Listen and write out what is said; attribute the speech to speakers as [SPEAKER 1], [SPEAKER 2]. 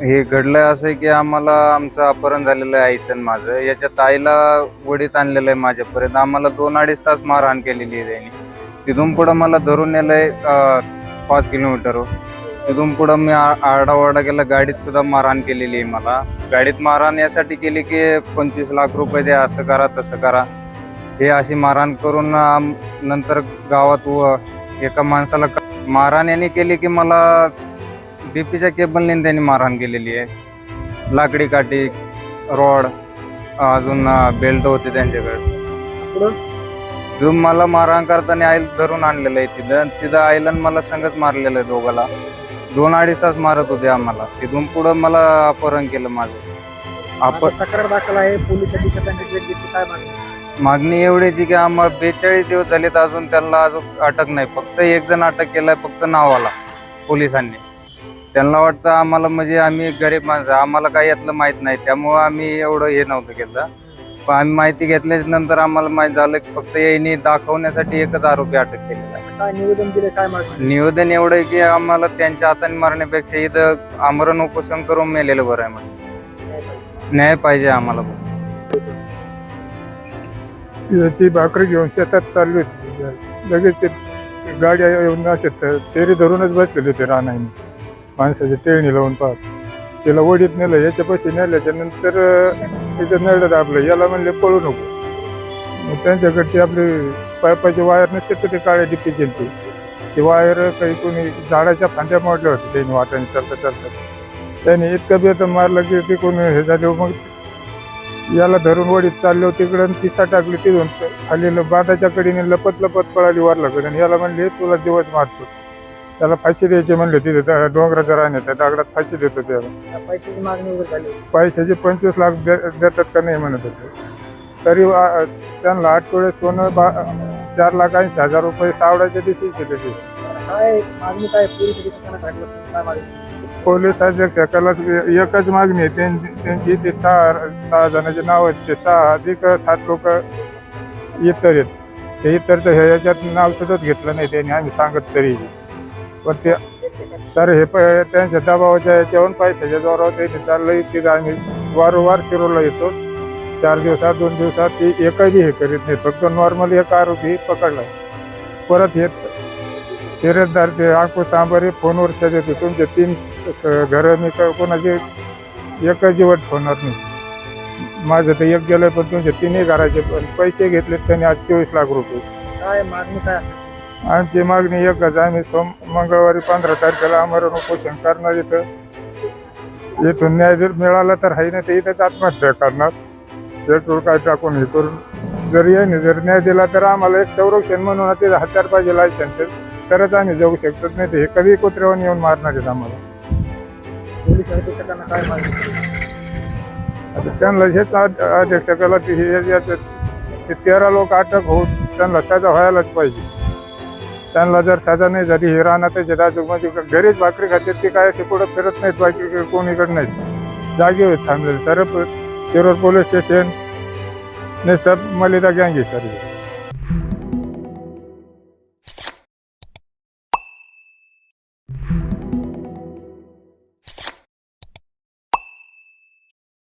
[SPEAKER 1] हे घडलं असं की आम्हाला आमचं अपहरण झालेलं आहे आईचं आणि माझं. याच्या ताईला वडीत आणलेलं आहे माझ्यापर्यंत. आम्हाला दोन अडीच तास मारहाण केलेली आहे त्यांनी. तिथून पुढं मला धरून नेलं आहे पाच किलोमीटरवर. तिथून पुढं मी आ- आरडाओरडा केला गाडीत सुद्धा मारहाण केलेली आहे मला. गाडीत मारहाण यासाठी केली की पंचवीस लाख रुपये द्या असं करा तसं करा. हे अशी मारहाण करून नंतर गावात व एका माणसाला मारहाण यांनी केली की मला डीपीच्या केबलने त्यांनी मारहाण केलेली आहे. लाकडी काठी रॉड अजून बेल्ट होते त्यांच्याकडे. जो मला मारहाण करताना आईल धरून आणलेलं आहे तिथं. तिथं आईला मला संगच मारलेलं आहे दोघाला. दोन अडीच तास मारत होते आम्हाला. तिथून पुढं मला अपहरण केलं माझं.
[SPEAKER 2] आता तक्रार दाखल आहे. पोलीस काय मागणी?
[SPEAKER 1] एवढीची की आम्हाला बेचाळीस दिवस झालेत. अजून त्याला अजून अटक नाही. फक्त एक जण अटक केलाय. फक्त नावाला. पोलिसांनी. त्यांना वाटतं आम्हाला म्हणजे आम्ही गरीब माणसं आम्हाला काही यातलं माहीत नाही. त्यामुळं आम्ही एवढं हे नव्हतं केलं. पण आम्ही माहिती घेतल्याच नंतर आम्हाला माहीत झालं की फक्त यांनी दाखवण्यासाठी एकच आरोपी अटक केलेला आहे.
[SPEAKER 2] काय निवेदन दिले काय मागणी?
[SPEAKER 1] निवेदन एवढं आहे की आम्हाला त्यांच्या हाताने मारण्यापेक्षा इथं आमरण उपोषण करून मेलेलं बरं आहे म्हणजे न्याय पाहिजे आम्हाला.
[SPEAKER 3] याची भाकरी घेऊन शेतात चालली होती. लगेच ते गाड्या येऊन असे तेरी धरूनच बसलेले होते रानाईने. माणसाची टेळणी लावून पाहत त्याला वडीत नेलं याच्यापाशी नेल्याच्या नंतर तिथं नळ दाबलं याला म्हणले पळू नको. मग आपली पायपाची वायर नसते तर ते काळ्या डिप्पी गेलते. ती वायर काही कोणी झाडाच्या फांद्या मोडल्या होत्या त्यांनी वाटाने चालता चालता. त्याने इतकं बेत मारलं की ते कोणी हे झाले हो मग याला धरून वडीत चालले होते तिकडं तिसा टाकली तिथून खाली बांधाच्या कडीने लपत लपत पळाली वरला आणि याला म्हणले तुला दिवस मारतो. त्याला फाशी द्यायची म्हणले तिथे त्या डोंगराच्या राहण्यात त्या दगडात फाशी देतो त्याला
[SPEAKER 2] या पैशाची मागणी वगैरे झाली होती.
[SPEAKER 3] पैशाचे पंचवीस लाख दे- देतात का नाही म्हणत होते. तरी वा- त्यांना आठवडे सोनं बा चार लाख ऐंशी हजार रुपये सावड्याच्या दिवशी केले ते
[SPEAKER 2] काय मागणी काय पोलीस अधीक्षकांना काढलं काय मागणी?
[SPEAKER 3] पोलीस अध्यक्षाला एकच मागणी आहे त्यां- त्यांची ते सहा सहा जणांचे नाव आहेत ते सहा अधिक सात लोक इतर आहेत. ते इतरचं हे याच्यात नाव सुद्धा घेतलं नाही त्यांनी आम्ही सांगत तरी. ते सर हे प त्यांच्या दबावाच्या याच्यावरून पैशाच्या जोरावर त्यांनी चाललं. तिथं आम्ही वारंवार शिरोला येतो. चार दिवसात दोन दिवसात ती एकही हे करीत नाही. फक्त नॉर्मल एक आरोपी पकडला. परत येत तिरसदार ते अंकुश तांबरे फोनवर देते तुमचे तीन घरं मी कोणाचे एकच जीवट होणार नाही. माझं तर एक गेलं पण तुमचे तिन्ही घराचे पण पैसे घेतलेत त्यांनी आज चोवीस लाख रुपये.
[SPEAKER 2] काय मागणी काय?
[SPEAKER 3] आमची मागणी एकच आम्ही सोम मंगळवारी पंधरा तारखेला आमरण उपोषण करणार इथं. इथून न्याय जर मिळाला तर आहे ना ते इथंच आत्महत्या करणार. पेट्रोल काय टाकून हे करून. जर याने जर न्याय दिला तर आम्हाला एक संरक्षण म्हणून ते हत्यार पाहिजे लायसन्स तरच आम्ही जाऊ शकतो नाही तर हे कधी कुत्र्यावर येऊन मारणार आहेत आम्हाला.
[SPEAKER 2] पोलीस अधीक्षकांना काय
[SPEAKER 3] आता त्यांना हेच अध्यक्षकाला ते हे याचं ते तेरा लोक अटक होऊन त्यांना सजा व्हायलाच पाहिजे. त्यांना जर सजा नाही झाली हे राहणार दाजू म्हणजे घरीच भाकरी खाते ते काय असे कुठं फिरत नाहीत बाकी कोणीकडे नाहीत. जागेवर थांबलेले सर शिरोर पोलीस स्टेशन नेसतात मलिदा गँग आहे सर